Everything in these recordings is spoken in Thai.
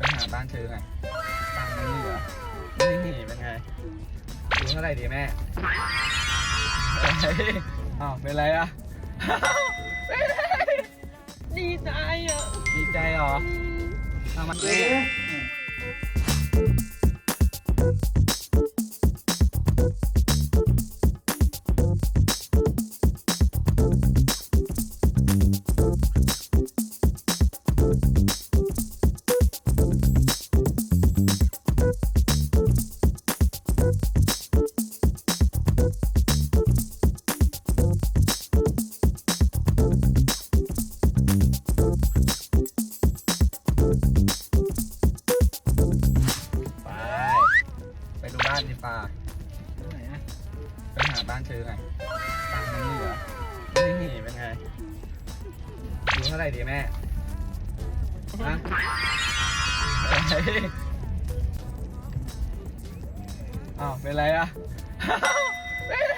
ไปหาบ้านซื้อไงตังค์ไม่เหลือนี่เป็นไงซื้อเท่าไหร่ดีแม่เฮ้ยอ้าวเป็นไรอะเป็นไรดีใจอะดีใจเหรอทำไม ดูบ้านดีฟ้าไหนอะไปหาบ้านซื้อไงตังไม่เหลือนี่เป็นไงซื้เท่าไหร่ดีแม่ฮะเอ้าวเป็นไรอะเป็นไร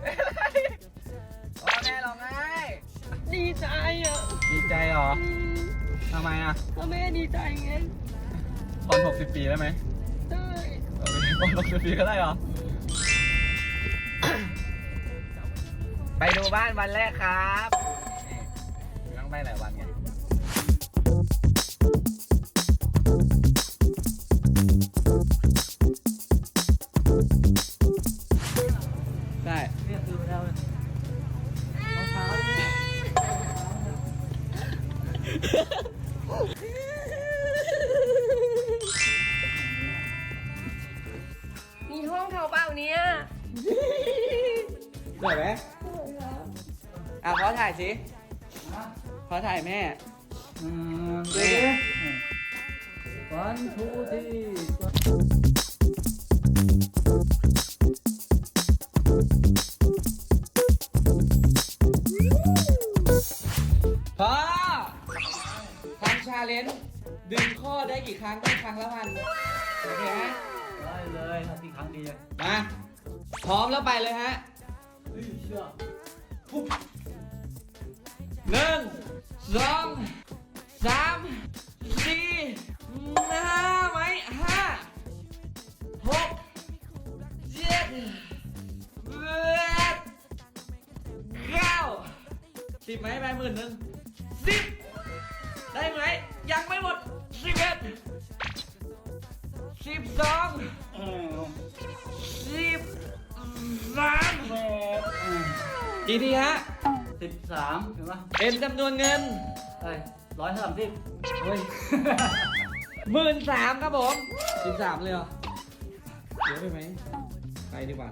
เป็นไรอ๋อแม่ร้องไห้ดีใจอะดีใจเหรอทำไมอะก็แม่ดีใจไงผ่อนหกสิบปีได้ไหม ได้เออผ่อนหกสิบปีก็ได้เหรอ ไปดูบ้านวันแรกครับนี่ต้องไปหลายวันไงได้ ได้ไหมอะขอถ่ายสินะขอถ่ายแม่อืมเดี๋ยววันทูที่พ่อทำชาเลนจ์ดึงข้อได้กี่ครั้งได้ครั้งละพันโอเคไหมได้เลยทำที่ครั้งดีเลยมาพร้อมแล้วไปเลยฮะ เจ็ดแปดเก้าสิบไหมไปหมื่นหนึ่งสิบได้ไหมยังไม่หมดสิบเอ็ดสิบสองสิบสามกี่ทีฮะสิบสามเห็นปะเป็นจำนวนเงินเอ้ยร้อยสามสิบเฮ้ยหมื่นสามครับผมสิบสามเลยเหรอ เยอะไปไหมไปดีกว่า